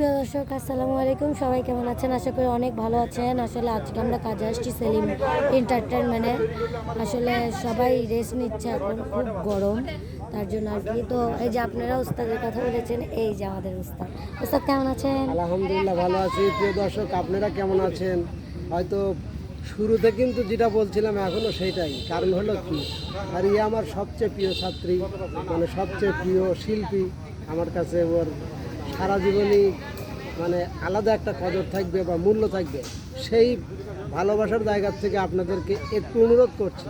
সুপ্রিয় দর্শক, আসসালামু আলাইকুম। সবাই কেমন আছেন? আশা করি অনেক ভালো আছেন। আসলে আজকে আমরা কাজে আসছি সেলিম এন্টারটেনমেন্টে আসলে সবাই রেস্ট নিচ্ছে এখন, খুব গরম। তার জন্য আর কি। তো এই যে আপনারা উস্তাদের কথা বলেছেন, এই যে আমাদের উস্তাদ উস্তাদ কেমন আছেন? আলহামদুলিল্লাহ, ভালো আছি। প্রিয় দর্শক, আপনারা কেমন আছেন? হয়তো শুরুতে কিন্তু যেটা বলছিলাম এখনও সেইটাই। কারণ হলো কি? আর ইয়ে আমার সবচেয়ে প্রিয় ছাত্রী মানে সবচেয়ে প্রিয় শিল্পী, আমার কাছে ওর সারা জীবনই মানে আলাদা একটা কদর থাকবে বা মূল্য থাকবে, সেই ভালোবাসার জায়গা থেকে আপনাদেরকে একটু অনুরোধ করছি।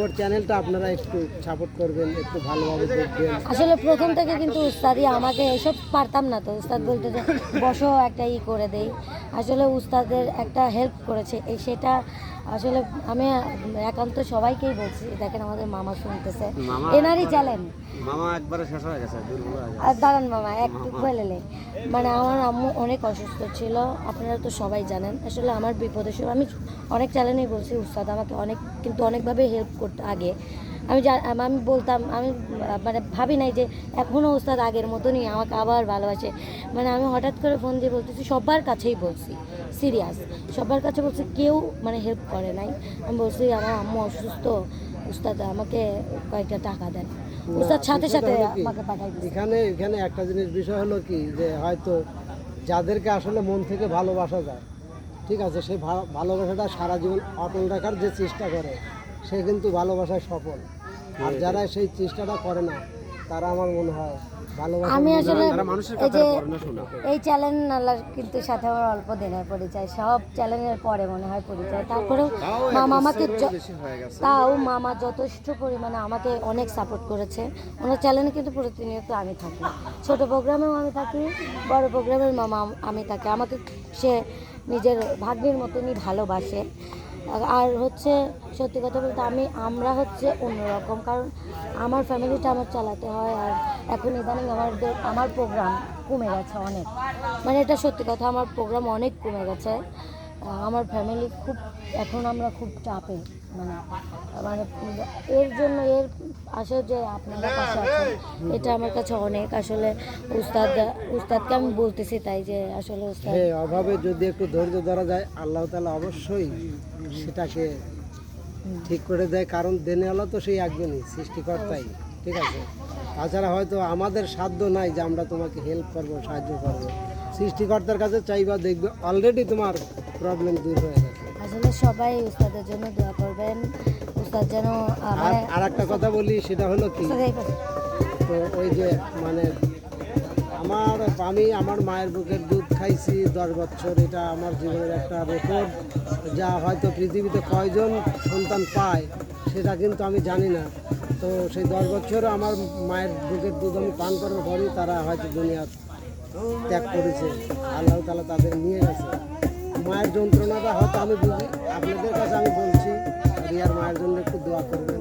ওর চ্যানেলটা আপনারা একটু সাপোর্ট করবেন, একটু ভালোভাবে দেখবেন। আসলে প্রথম থেকে কিন্তু উস্তাদি, আমাকে এসব পারতাম না তো। উস্তাদ বলতে যে, বসো, একটা ই করে দেই। আসলে উস্তাদের একটা হেল্প করেছে। এই সেটা আসলে আমি একান্ত সবাইকেই বলছি দেখেন আমাদের মামা শুনতেছে। এনারই চ্যালেঞ্জ মামা একবারে শেষ হয়ে গেছে হয়ে গেছে। আর দাঁড়ান মামা একটু বলেলে মানে আমার আম্মু অনেক অসুস্থ ছিল আপনারা তো সবাই জানেন। আসলে আমার বিপদের সময় আমি অনেক চ্যালেঞ্জেই বলছি উস্তাদ আমাকে অনেক কিন্তু অনেকভাবে হেল্প করতে আগে। আমি আমি বলতাম আমি মানে ভাবি নাই যে এখনও উস্তাদ আগের মতনই আমাকে আবার ভালোবাসে। মানে আমি হঠাৎ করে ফোন দিয়ে বলতেছি সবার কাছেই বলছি সিরিয়াস সবার কাছে বলছি কেউ মানে হেল্প করে নাই। আমি বলছি আমার আম্মু অসুস্থ উস্তাদ আমাকে কয়েকটা টাকা দেন। উস্তাদ সাথে সাথে? আমাকে পাঠাই এখানে এখানে একটা জিনিস বিষয় হলো কি যে হয়তো যাদেরকে আসলে মন থেকে ভালোবাসা যায় ঠিক আছে সেই ভা- ভালোবাসাটা সারা জীবন অটল রাখার যে চেষ্টা করে সে কিন্তু ভালোবাসায় সফল। আর যারা সেই চেষ্টাটা করে না তারা আমার মনে হয় আমি আসলে এই যে পড়ে না শোনা। এই চ্যালেঞ্জ নালার কিন্তু সাথে আমার অল্প দিনের পরিচয়। সব চ্যালেঞ্জের পরে মনে হয় পরিচয়। তারপরেও মামা আমাকে হয়ে গেছে। তাও মামা যথেষ্ট পরিমাণে আমাকে অনেক সাপোর্ট করেছে। ওনার চ্যালেঞ্জে কিন্তু প্রতিনিয়ত আমি থাকি। ছোট প্রোগ্রামেও আমি থাকি বড় প্রোগ্রামের মামা আমি থাকি। আমাকে সে নিজের ভাগ্যের মতনই ভালোবাসে। আর- হচ্ছে সত্যি কথা বলতে আমি, আমরা হচ্ছে অন্যরকম, কারণ আমার ফ্যামিলিটা আমার চালাতে হয় আর এখন ইদানিং আমাদের আমার প্রোগ্রাম কমে গেছে অনেক। মানে এটা সত্যি কথা, আমার প্রোগ্রাম অনেক কমে গেছে। আমার ফ্যামিলি খুব, এখন আমরা খুব চাপে মানে মানে এর জন্য, এর আসলে যে আপনারা পাশে আছেন, এটা আমার কাছে অনেক। আসলে উস্তাদ, উস্তাদকে আমি বলতেছি তাই যে, আসলে উস্তাদ অভাবে যদি একটু ধৈর্য ধরা যায়, আল্লাহ তালা অবশ্যই সেটাকে ঠিক করে দেয়। কারণ দেনেওয়ালা তো সেই একজনই, সৃষ্টিকর্তাই, ঠিক আছে? তাছাড়া হয়তো আমাদের সাধ্য নাই যে আমরা তোমাকে হেল্প করব, সাহায্য করব। সৃষ্টিকর্তার কাছে চাইবা দেখবে অলরেডি তোমার প্রবলেম দূর হয়ে গেছে। আসলে সবাই উস্তাদের জন্য দোয়া করবেন। উস্তাদ যেন আর একটা কথা বলি সেটা হলো কি। তো ওই যে মানে আমার আমি আমার মায়ের বুকের দুধ খাইছি দশ বছর এটা আমার জীবনের একটা রেকর্ড যা হয়তো পৃথিবীতে কয়জন সন্তান পায় সেটা কিন্তু আমি জানি না। তো সেই দশ বছর আমার মায়ের বুকের দুধ আমি পান করার পরই তারা হয়তো দুনিয়া ত্যাগ করেছে। আল্লাহ তালা তাদের নিয়ে গেছে। মায়ের যন্ত্রণাটা হয়তো আমি বুঝি আপনাদের কাছে আমি বলছি রিয়ার মায়ের জন্য একটু দোয়া করবেন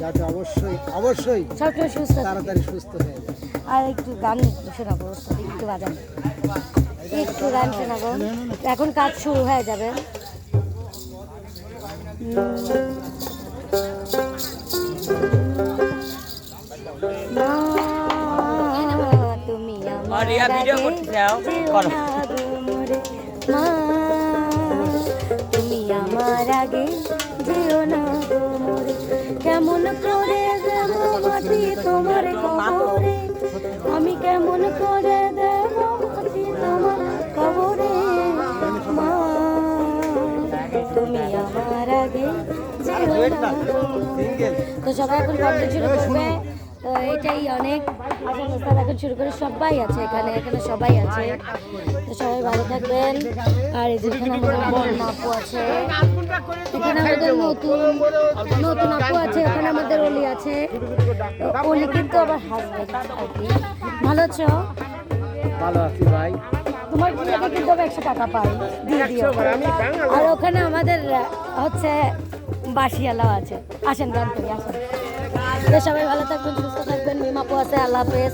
যাতে অবশ্যই অবশ্যই সুস্থ। তাড়াতাড়ি সুস্থ হয়ে যায়। আর একটু গান শোনাবো একটু বাজান। একটু গান শোনাবো এখন কাজ শুরু হয়ে যাবে। মা, তুমি আমার আগে যেও না গো মোরে। কেমন করে দেব মাটি তোমার কবরে আমি কেমন করে দেব মাটি তোমার কবরে মা, তুমি আমার আগে যেও না গো মোরে। তো সবাই এখন কমপ্লিট শুরু করবে তো এটাই অনেক। আসল উস্তাদ এখন শুরু করে সবাই আছে এখানে এখানে সবাই আছে। তো সবাই ভালো থাকবেন। আর এই যেখানে আমাদের আপু আছে। এখানে আমাদের নতুন নতুন আপু আছে ওখানে আমাদের অলি আছে। অলি কিন্তু আবার হাসবেন্ড আর কি ভালো আছো? ভালো আছি ভাই। তোমার বিয়েতে কিন্তু আমি একশো টাকা পাই দিয়ে দিও। আর ওখানে আমাদের হচ্ছে বাসিয়ালাও আছে। আসেন গান করি আসেন। সবাই ভালো থাকবেন সুস্থ থাকবেন। মিমাপু আছে আল্লাহ হাফেজ।